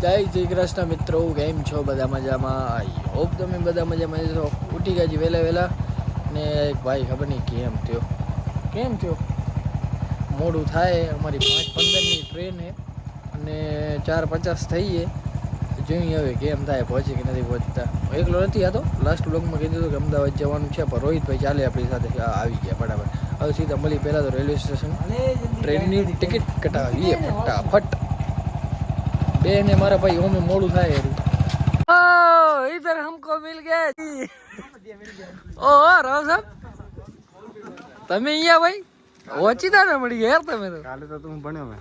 જય શ્રી કૃષ્ણ મિત્રો કેમ છો બધા મજામાં? આઈ હોપ તમે બધા મજામાં છો. ઉઠી ગયા છે વહેલા વહેલા. ને એક ભાઈ ખબર નહીં કેમ થયો. કેમ થયો? મોડું થાય અમારી પાંચ પંદરની ટ્રેન છે. અને ચાર પચાસ થઈએ. જોઈએ હવે કેમ થાય પહોંચે કે નથી પહોંચતા. એકલો નથી આતો લાસ્ટ બ્લોગમાં કીધું હતું કે અમદાવાદ જવાનું છે પણ રોહિતભાઈ ચાલે આપણી સાથે. આવી ગયા બરાબર હવે સીધા મળી પહેલાં તો રેલવે સ્ટેશન ટ્રેનની ટિકિટ કટાવીએ ફટાફટ. બે ને મારા ભાઈ ઓમે મોડું થાય એરું. ઓ ઇધર હમકો મિલ ગયા ઓ રાવ સાહેબ. તમે અહીંયા ભાઈ? ઓચિતા ને મળી ગયા યાર તમે તો. કાલે તો તું ભણ્યો મેં.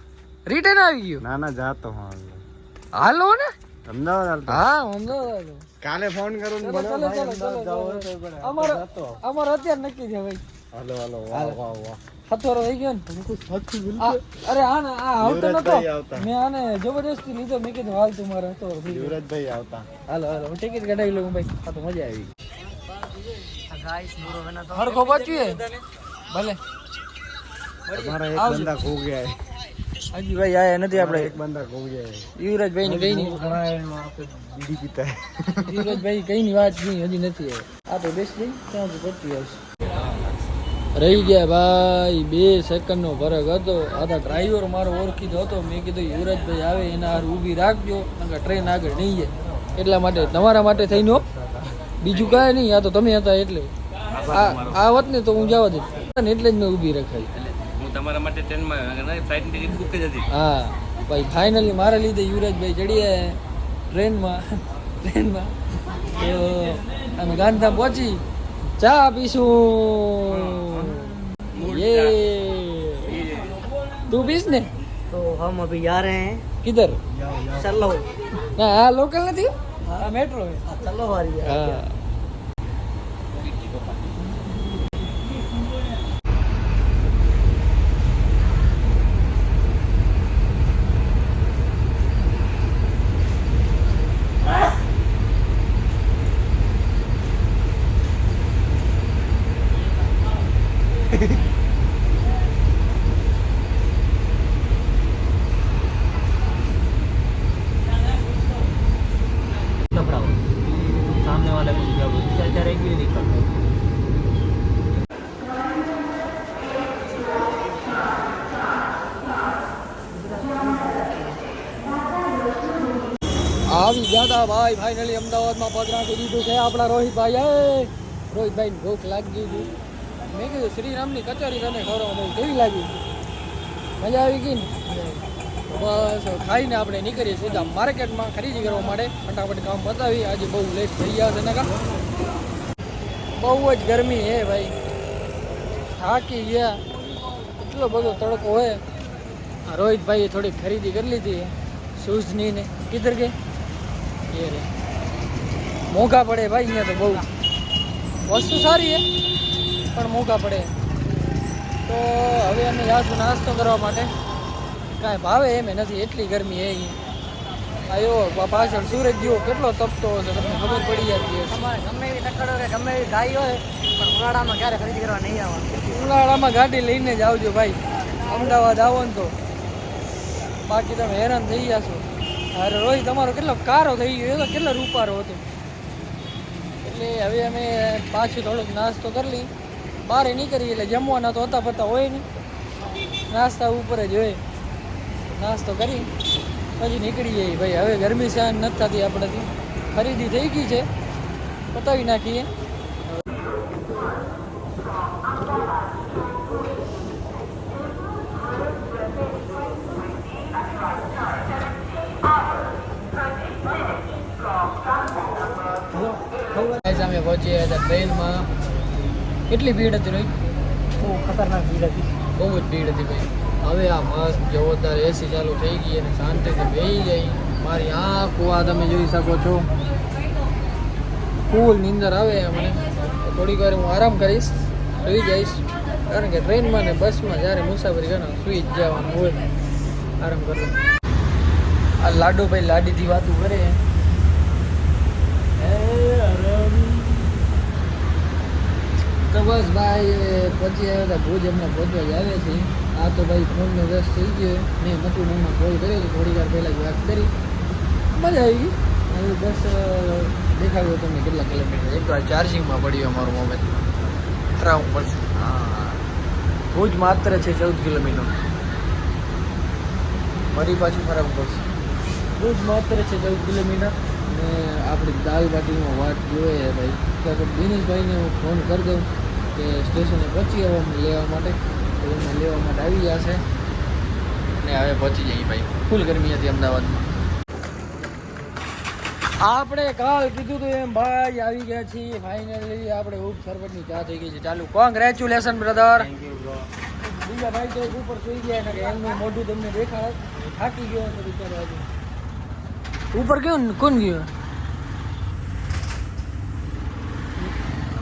રિટર્ન આવી ગયો. ના ના જાતો હું હાલો. ને? અમદાવાદ હાલતો હા અમદાવાદ કાલે ફોન કરું ને. અમારો અમારો અત્યારે નક્કી છે ભાઈ. હાલો હાલો વાહ વાહ વાહ. હથોરો થઈ ગયો ને? અરે આ ને આ આવતો નતો. મેં આને જબરદસ્તી લીધો. મેં કીધું હાલ તું મારે હથોરો યુવરાજભાઈ આવતા. હાલો હાલો હું ટિકિટ કઢાવી લઉં ભાઈ. આ તો મજા આવી. હરખો પહોંચ્યું ભલે. મારા એક બંદા ખો ગયા હાજી ભાઈ આયા નથી આપણે. એક બંદા ખો ગયા હે. યુવરાજભાઈ ની કઈ નહીં. ઘણા બીડી પીતા હે. યુવરાજભાઈ કઈ ની વાત નહીં હજી નથી આ તો બેસી જઈ ત્યાં સુધી પહોંચી આવશે. રહી ગયા ભાઈ બે સેકન્ડ નો ફરક હતો. આ તો ડ્રાઈવર મારો ઓળખીતો હતો. મેં કીધું યુવરાજભાઈ આવે એના હાર ઊભી રાખજો ટ્રેન આગળ નહીં જાય. એટલા માટે તમારા માટે થઈને. બીજું કાંઈ નહીં આ તો તમે હતા એટલે. આ આ વાત ને તો હું જવા દે એટલે જ મેં ઊભી રખાઈ. હું તમારા માટે ટ્રેનમાં ફ્લાઇટની ટિકિટ બુક જ હતી. હા ભાઈ ફાઇનલી મારા લીધે યુવરાજભાઈ ચડીએ ટ્રેનમાં ટ્રેનમાં અમે ગાંધીધામ પહોંચી. ચા પીશું યે તું પીસ ને तो हम अभी जा रहे हैं કિધર चलो ના આ લોકલ નથી આ મેટ્રો चलो हमारी આવી ગયા ભાઈ ફાઇનલી અમદાવાદમાં પગ નાખી દીધું છે આપણા રોહિતભાઈ રોહિતભાઈ ભૂખ લાગી હતી. મેં કીધું, શ્રીરામની કચોરી તને ખવડાવો ભાઈ કેવી લાગી? મજા આવી ગઈ ને? બસ ખાઈને આપણે નીકળીએ સીધા માર્કેટમાં ખરીદી કરવા માટે. ફટાફટ કામ બતાવી આજે બહુ લેટ થઈ ગયા છે નકા. બહુ જ ગરમી હે ભાઈ. થાકી ગયા. એટલો બધો તડકો હોય રોહિતભાઈએ થોડી ખરીદી કરી લીધી. શૂઝની ને. કિધર રે મોંઘા પડે ભાઈ અહીંયા તો બહુ. વસ્તુ સારી હે પણ મોંઘા પડે. તો હવે અમે જાશું નાસ્તો કરવા માટે. કાંઈ ભાવે એમ નથી એટલી ગરમી હે અહીંયા. આયો પાછળ સૂરજ જેવો કેટલો તપતો હશે તમને ખબર પડી જતી હશે ગમે એવી તકડો કે ગમે એવી ગાય હોય પણ ઉનાળામાં ક્યારે ખરીદી કરવા નહીં આવવાનું. ઉનાળામાં ગાડી લઈને જ આવજો ભાઈ. અમદાવાદ આવો ને તો. બાકી તમે હેરાન થઈ જશો અરે રોહિત તમારો કેટલો કારો થઈ ગયો એ તો કેટલો રૂપારો હતો. એટલે હવે અમે પાછું થોડોક નાસ્તો કરી લઈ બહાર નીકળી એટલે જમવાના તો હતા પતા હોય નહીં. નાસ્તા ઉપર જ હોય. નાસ્તો કરી. પછી નીકળી જઈએ ભાઈ. હવે ગરમી સહન નથી થતી આપણાથી. ખરીદી થઈ ગઈ છે. પતાવી નાખીએ. અમે પહોંચ્યા હતા ટ્રેનમાં કેટલી ભીડ હતી રોહિત? બહુ ખતરનાક ભીડ હતી. બહુ જ ભીડ હતી ભાઈ. હવે આ મસ્ત જોરદાર એસી ચાલુ થઈ ગઈ અને શાંતિથી બેસી ગઈ. મારી આંખ આ તમે જોઈ શકો છો. ફૂલ નીંદર આવે મને. થોડીક વાર હું આરામ કરીશ સુઈ જઈશ. કારણ કે ટ્રેનમાં ને બસમાં જ્યારે મુસાફરી કરો સુઈ જ જવાનું હોય. આરામ કરો આ લાડુભાઈ લાડીથી વાતું કરે. તો બસ ભાઈ પછી આવ્યા હતા ભુજ એમને પહોંચવા જ આવે છે આ તો ભાઈ ફોનનો વ્યસ્ત થઈ ગયો. મેં મતું મમ્મા કોલ કર્યો તો થોડી વાર પહેલાં જ વાત કરી. મજા આવી ગઈ. હવે બસ દેખાડ્યો તમને કેટલા કિલોમીટર એક વાર ચાર્જિંગમાં પડ્યો અમારો મોબાઈલ હરાવું પડશે. હા. ભુજ માત્ર છે ચૌદ કિલોમીટર ફરી પાછું ખરાબ પડશે. ભુજ માત્ર છે ચૌદ કિલોમીટર ને આપણી દાલ બાટીમાં વાત જોઈએ ભાઈ. તો દિનેશભાઈને હું ફોન કરી દઉં. કે સ્ટેશને પહોંચી ગયા અમને લેવા માટે. તો એમને લેવા માટે આવી ગયા છે. અને હવે પહોંચી જઈએ ભાઈ. ફૂલ ગરમી હતી અમદાવાદમાં. આપણે કાલ કીધું હતું એમ ભાઈ આવી ગયા છીએ ફાઇનલી આપણે ઉપ સરબતની ચા થઈ ગઈ છે. ચાલુ કોંગ્રેચ્યુલેશન બ્રધર બીજા ભાઈ તો ઉપર સુઈ ગયા ને કે એમનું મોઢું તમને દેખાડ થાકી ગયો તો બિચારો આજે. ઉપર કેવું કોણ ગયો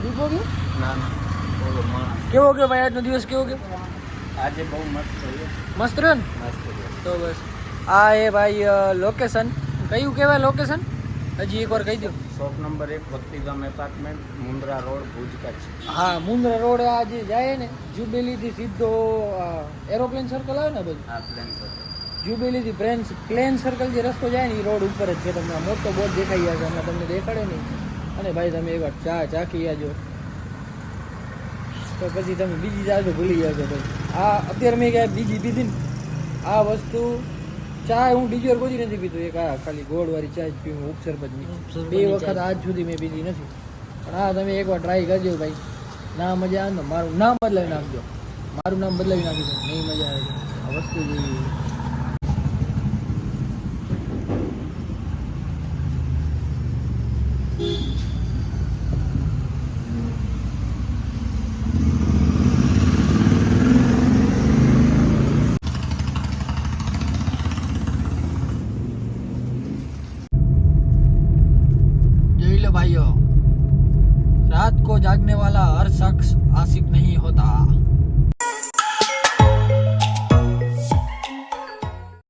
દીપો ગયો? ના ના. કેવો ગયો ભાઈ આજનો દિવસ કેવો ગયો? આજે બહુ મસ્ત રહ્યો. મસ્ત રહ્યો ને? મસ્ત તો બસ. આ એ ભાઈ લોકેશન કયું કહેવાય લોકેશન હજી એકવાર કહી દો. શોપ નંબર એક ભક્તિગામ એપાર્ટમેન્ટ મુન્દ્રા રોડ ભુજ કચ્છ. હા મુન્દ્રા રોડ આ જે જાય ને જુબેલીથી સીધો એરોપ્લેન સર્કલ આવે ને બધું? આ પ્લેન સર્કલ જુબેલીથી પ્લેન પ્લેન સર્કલ જે રસ્તો જાય ને એ રોડ ઉપર જ છે. તમને મોટો બોર્ડ દેખાઈ જશે તમને દેખાડે નહીં. અને ભાઈ તમે એકવાર ચા ચાખી આજો. તો પછી તમે બીજી ચા ભૂલી ભૂલી છો ભાઈ. આ અત્યારે મેં ક્યાંય બીજી પીધી ને આ વસ્તુ ચા હું બીજી વાર કોઈ નથી પીતો એક આ ખાલી ગોળવાળી ચા જ પીવું ઉપસરબતની બે વખત આજ સુધી મેં પીધી નથી. પણ આ તમે એકવાર ટ્રાય કરજો ભાઈ. ના મજા આવે ને મારું નામ બદલાવી નાખજો. મારું નામ બદલાવી નાખી દો નહીં મજા આવે. આ વસ્તુ જેવી જોઈ लो भाइयों रात को जागने वाला हर शख्स आशिक नहीं होता